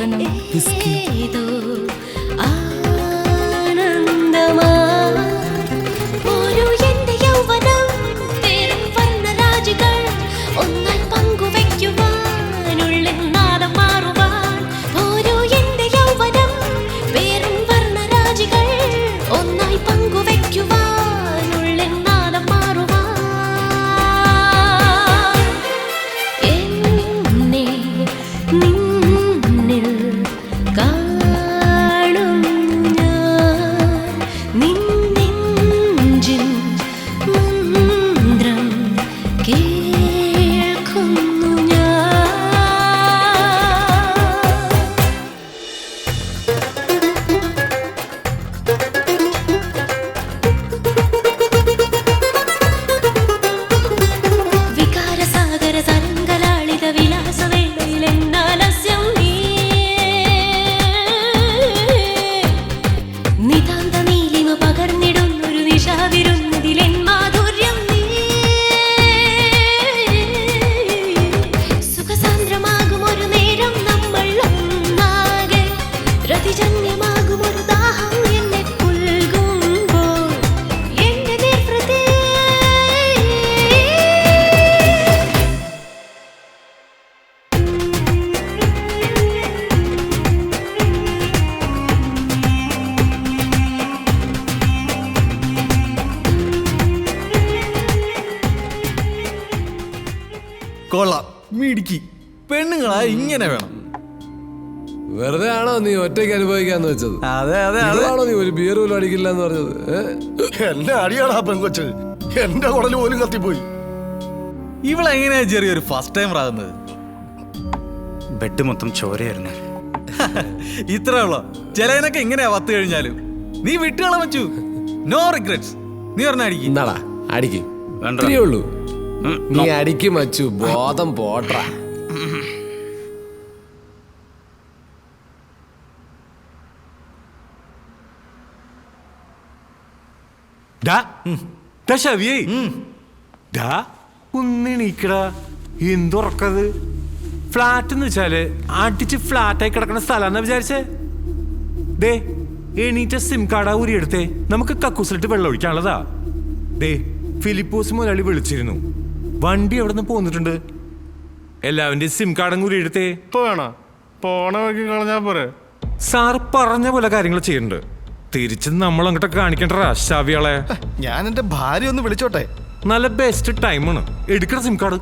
വേണം ഏതോ ആനന്ദമാ. ഒരു എന്റെ യൗവനം പേരും വർണരാജികൾ. ഒന്നായി കൊള്ളാം. മിടുക്കി. പെണ്ണുങ്ങളാ ഇങ്ങനെ വേണം. വെറുതെ ആണോ നീ ഒറ്റയ്ക്ക് അനുഭവിക്കാന്ന് വെച്ചത്? അതെ അതെ അതാണോ നീ ഒരു ബിയർ പോലും അടിക്കില്ല എന്ന് പറഞ്ഞത്? എന്റെ അടിയാണ് അടിയാടാ പെങ്കൊച്ച്. എന്റെ കുടൽ പോലും കത്തിപ്പോയി. ഇവളെങ്ങനെയാ ചെറിയൊരു ഫസ്റ്റ് ടൈം ആകുന്നത്? ബെഡ് മൊത്തം ചോരയായിരുന്നു. ഇത്രേ ഉള്ളോ? ചിലതിനൊക്കെ ഇങ്ങനെയാ വത്ത് കഴിഞ്ഞാലും. നീ വിട്ടുകള വെച്ചു നോ റിഗ്രറ്റ്സ് നീ പറഞ്ഞ അടിക്കും. അടിക്കും. അടിക്ക് വേണ്ട. ഉള്ളൂ. നീ അടിക്ക് അച്ചു ബോധം പോട്ട ഒന്നെണീക്കടാ. എന്തുറക്കത്? ഫ്ലാറ്റ് എന്ന് വെച്ചാൽ അടിച്ച് ഫ്ലാറ്റായി കിടക്കുന്ന സ്ഥലം വിചാരിച്ചേ? ദേ എണീറ്റ സിം കാർഡാ ഊരിയെടുത്തേ. നമുക്ക് കക്കൂസിലിട്ട് വെള്ളം ഒഴിക്കാനുള്ളതാ ദേ ഫിലിപ്പോസ് മുതലാളി വിളിച്ചിരുന്നു. വണ്ടി എവിടെ നിന്ന് പോന്നിട്ടുണ്ട്? എല്ലാവന്റെയും സിം കാർഡും കൂടി എടുത്തേ ഇപ്പൊ വേണ? പോണ വഴിക്ക് കളഞ്ഞാ പോരെ. സാർ പറഞ്ഞ പോലെ കാര്യങ്ങൾ ചെയ്യുന്നുണ്ട്. തിരിച്ച് നമ്മൾ അങ്ങോട്ട് കാണിക്കണ്ടടാ ശാവിയാളെ ഞാൻ എന്റെ ഭാര്യ ഒന്ന് വിളിച്ചോട്ടെ. നല്ല ബെസ്റ്റ് ടൈമാണ് എടുക്കണ സിം കാർഡ്